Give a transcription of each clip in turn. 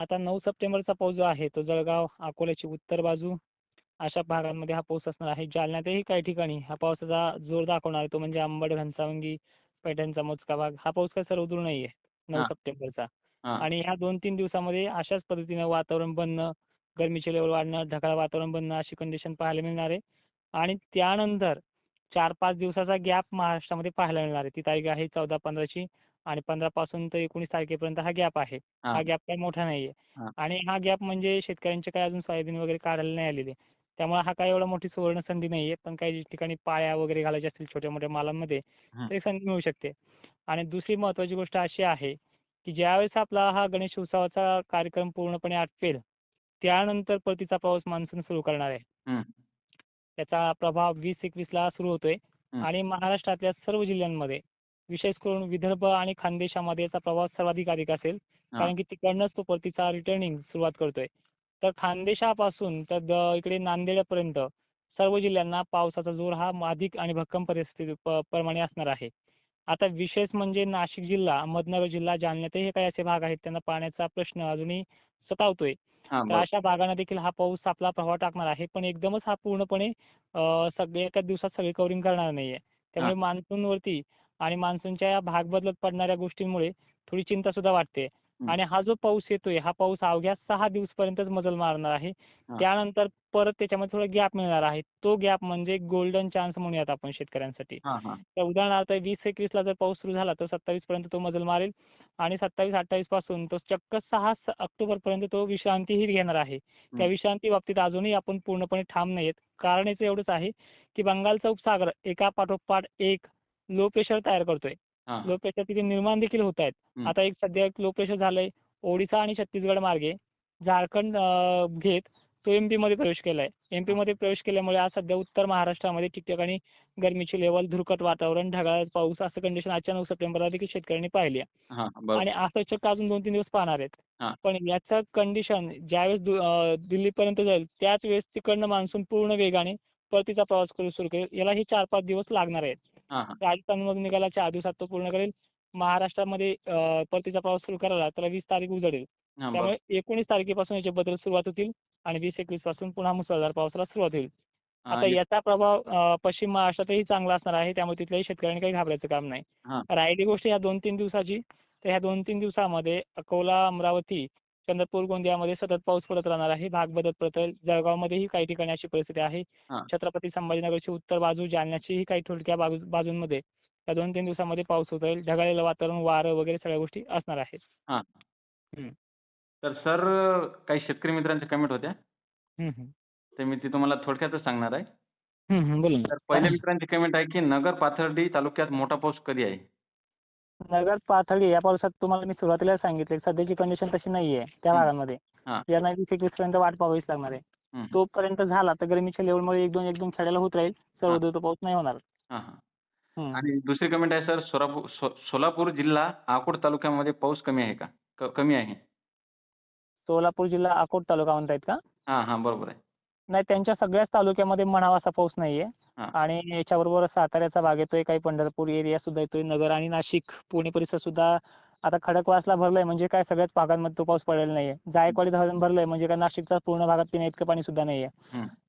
आता नऊ सप्टेंबरचा पाऊस जो आहे तो जळगाव अकोल्याची उत्तर बाजू अशा भागांमध्ये हा पाऊस असणार आहे. जालन्यातही काही ठिकाणी हा पावसाचा जोर दाखवणार आहे तो म्हणजे अंबड घनसावंगी पैठणचा मोजका भाग. हा पाऊस काय सर्वदूर नाही आहे नऊ. सप्टेंबरचा. आणि ह्या दोन तीन दिवसामध्ये अशाच पद्धतीने वातावरण बनणं गरमीचे लेवल वाढणं ढगाळ वातावरण बनणं अशी कंडिशन पाहायला मिळणार आहे. आणि त्यानंतर चार पाच दिवसाचा गॅप महाराष्ट्रामध्ये पाहायला मिळणार आहे. ती तारीख आहे चौदा पंधराची. आणि पंधरा पासून तर एकोणीस तारखेपर्यंत हा गॅप आहे हा. हा गॅप काही मोठा नाही हा. आहे आणि हा गॅप म्हणजे शेतकऱ्यांचे काय अजून सोयाबीन वगैरे काढायला नाही आलेले त्यामुळे हा काय एवढा मोठी सुवर्ण संधी नाही आहे पण काही ठिकाणी पाळ्या वगैरे घालायच्या असतील छोट्या मोठ्या मालांमध्ये हं. तर एक संधी मिळू शकते आणि दुसरी महत्त्वाची गोष्ट अशी आहे की ज्यावेळेस आपला हा गणेश उत्सवाचा कार्यक्रम पूर्णपणे आटपेल त्यानंतर परतीचा पाऊस मान्सून सुरू करणार आहे हं. त्याचा प्रभाव वीस एकवीसला सुरू होतोय हं. आणि महाराष्ट्रातल्या सर्व जिल्ह्यांमध्ये विशेष करून विदर्भ आणि खानदेशामध्ये याचा प्रभाव सर्वाधिक अधिक असेल. कारण की तिकडनंच तो परतीचा रिटर्निंग सुरुवात करतोय. तर खानदेशापासून तर इकडे नांदेडपर्यंत सर्व जिल्ह्यांना पावसाचा जोर हा अधिक आणि भक्कम परिस्थिती प्रमाणे असणार आहे. आता विशेष म्हणजे नाशिक जिल्हा अहमदनगर जिल्हा जालन्यातही काही असे भाग आहेत. त्यांना पाण्याचा प्रश्न अजूनही सतावतोय. तर. अशा भागांना देखील हा पाऊस आपला प्रभाव टाकणार आहे. पण एकदमच हा पूर्णपणे सगळे एका दिवसात सगळे कव्हरिंग करणार नाहीये. त्यामुळे मान्सूनवरती आणि मान्सूनच्या या भाग बदलत पडणाऱ्या गोष्टींमुळे थोडी चिंता सुद्धा वाटते आणि हा जो पाऊस येतोय हा पाऊस अवघ्या सहा दिवसपर्यंतच मजल मारणार आहे. त्यानंतर परत त्याच्यामध्ये थोडा गॅप मिळणार आहे. तो गॅप म्हणजे गोल्डन चान्स म्हणूयात आपण शेतकऱ्यांसाठी. तर उदाहरणार्थ वीस एकवीसला जर पाऊस सुरू झाला तर सत्तावीस पर्यंत तो मजल मारेल आणि सत्तावीस अठ्ठावीसपासून तो चक्क सहा ऑक्टोबर पर्यंत तो विश्रांतीही घेणार आहे. त्या विश्रांती बाबतीत अजूनही आपण पूर्णपणे ठाम नाहीयेत. कारण याचं एवढंच आहे की बंगालचा उपसागर एका पाठोपाठ एक लो प्रेशर तयार करतोय. लो प्रेशर तिथे निर्माण देखील होत आहेत. आता एक सध्या एक लो प्रेशर झालंय. ओडिसा आणि छत्तीसगड मार्गे झारखंड घेत तो एमपी मध्ये प्रवेश केलाय. एमपी मध्ये प्रवेश केल्यामुळे आज सध्या उत्तर महाराष्ट्रामध्ये ठिकठिकाणी गरमीची लेवल धुरकट वातावरण ढगाळ पाऊस असं कंडिशन नऊ सप्टेंबरला देखील शेतकऱ्यांनी पाहिली आणि असं चक्क अजून दोन तीन दिवस पाहणार. आहेत. पण याचं कंडिशन ज्यावेळेस दिल्लीपर्यंत जाईल त्याच वेळेस तिकडनं मान्सून पूर्ण वेगाने परतीचा प्रवास करू सुरू करेल याला हे चार पाच दिवस लागणार आहेत. हा हा. राजस्थानमधून निघाला चार दिवसात तो पूर्ण करेल. महाराष्ट्रामध्ये परतीचा प्रवास सुरू करायला त्याला वीस तारीख उजडेल. त्यामुळे एकोणीस तारखेपासून याचे बदल सुरुवात होतील आणि वीस एकवीसपासून पुन्हा मुसळधार पावसाला सुरुवात होईल. आता याचा प्रभाव पश्चिम महाराष्ट्रातही चांगला असणार आहे. त्यामुळे तिथल्याही शेतकऱ्यांनी काही घाबरायचं काम नाही. राहिली गोष्ट या दोन तीन दिवसाची. तर ह्या दोन तीन दिवसामध्ये अकोला अमरावती चंद्रपूर गोंदियामध्ये सतत पाऊस पडत राहणार आहे. भाग बदल पडत राहील जळगावमध्येही काही ठिकाणी अशी परिस्थिती आहे. हा. छत्रपती संभाजीनगरची उत्तर बाजू जालन्याचीही काही थोडक्या बाजू बाजूंमध्ये या दोन तीन दिवसामध्ये पाऊस होत राहील ढगाळलेलं वातावरण वारं वगैरे सगळ्या गोष्टी असणार आहेत. हा. हम्म. तर सर काही शेतकरी मित्रांच्या कमेंट होत्या? हम्म, हम्म. ते मी ती तुम्हाला थोडक्यातच सांगणार आहे. हम्म, हम्म, बोला तर पहिल्या मित्रांची कमेंट आहे की नगर पाथर्डी तालुक्यात मोठा पाऊस कधी आहे? नगर पाथर्डी या पावसात तुम्हाला मी सुरुवातीला सांगितले सध्याची कंडिशन तशी नाही आहे त्या. भागांमध्ये हा. यांना वीस एकवीस पर्यंत वाट पाहावीच लागणार आहे. तोपर्यंत झाला तर गरमीच्या लेवलमुळे एक दोन एक दोन खेड्याला होत राहील सर्वदूर तो पाऊस नाही होणार. आणि दुसरी कमेंट आहे सर सोलापूर सो- सोलापूर जिल्हा अकोट तालुक्यामध्ये पाऊस कमी आहे का कमी आहे सोलापूर जिल्हा अकोट तालुका म्हणतायत का हा हा बरोबर आहे नाही त्यांच्या सगळ्याच तालुक्यामध्ये म्हणावा असा पाऊस नाहीये. आणि याच्याबरोबर साताऱ्याचा भाग येतोय काही पंढरपूर एरिया सुद्धा येतोय नगर आणि नाशिक पुणे परिसर सुद्धा आता खडकवासला भरलंय म्हणजे काय सगळ्याच भागांमध्ये तो पाऊस पडलेला नाहीये. जायकवाडी धरण भरलंय म्हणजे काय नाशिकचा पूर्ण भागात पिण्या इतकं पाणी सुद्धा नाहीये.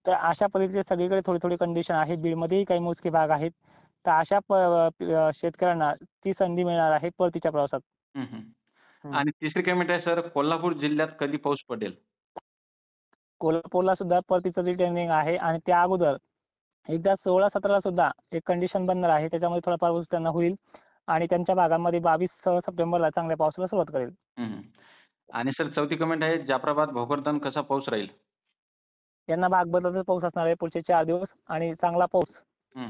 तर अशा पद्धतीचे सगळीकडे थोडी थोडी कंडिशन आहे बीडमध्येही काही मोजके भाग आहेत. तर अशा शेतकऱ्यांना ती संधी मिळणार आहे परतीच्या प्रवासात. आणि तिसरी कमेंट आहे सर? कोल्हापूर जिल्ह्यात कधी पाऊस पडेल? कोल्हापूरला सुद्धा परतीचं रिटर्निंग आहे. आणि त्या अगोदर एकदा सोळा सतराला सुद्धा एक कंडिशन बनणार आहे. त्याच्यामध्ये थोडा पाऊस त्यांना होईल आणि त्यांच्या भागांमध्ये बावीस सप्टेंबरला चांगल्या पावसाला सुरुवात करेल. आणि सर चौथी कमेंट आहे जाफराबाद भोकरदन कसा पाऊस राहील? यांना भाग बदलाचा पाऊस असणार आहे पुढचे चार दिवस आणि चांगला पाऊस.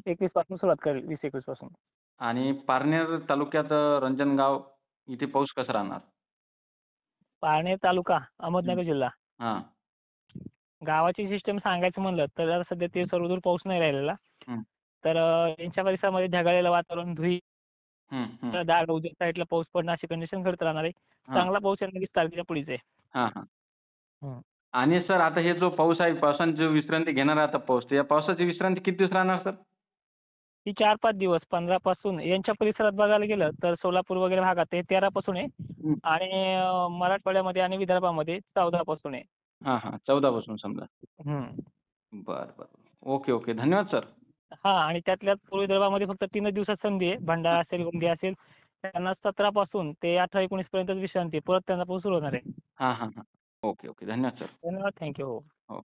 एकवीसपासून सुरुवात करेल वीस एकवीसपासून. आणि पारनेर तालुक्यात रंजनगाव इथे पाऊस कसा राहणार? पारनेर तालुका अहमदनगर जिल्हा. गावाची सिस्टम सांगायचं म्हणलं तर सध्या ते सर्वदूर पाऊस नाही राहिलेला. तर यांच्या परिसरामध्ये ढगाळलेलं वातावरण धुई. दाग उद्या साईडला पाऊस पडणं अशी कंडिशन घडत राहणार आहे. चांगला पाऊस वीस तारखेच्या पुढेच आहे हा हा. आणि सर आता हे जो पाऊस आहे पावसाने जो विश्रांती घेणार आता पाऊस या पावसाची विश्रांती किती दिवस राहणार सर ती चार पाच दिवस पंधरा पासून यांच्या परिसरात बघायला गेलं तर सोलापूर वगैरे भागात हे तेरा पासून आहे. आणि मराठवाड्यामध्ये आणि विदर्भामध्ये चौदा पासून आहे हां हां. चौदा पासून समजा. बरं बरं ओके ओके. धन्यवाद सर. हा आणि त्यातल्या पूर्व विदर्भामध्ये फक्त तीनच दिवसात संधी आहे. भंडारा असेल गोंदिया असेल त्यांना सतरा पासून ते अठरा एकोणीस पर्यंत विश्रांती आहे. परत त्यांना पाऊस सुरू होणार आहे. हां हां हां. Okay okay. धन्यवाद सर. धन्यवाद. Thank you. हो हो.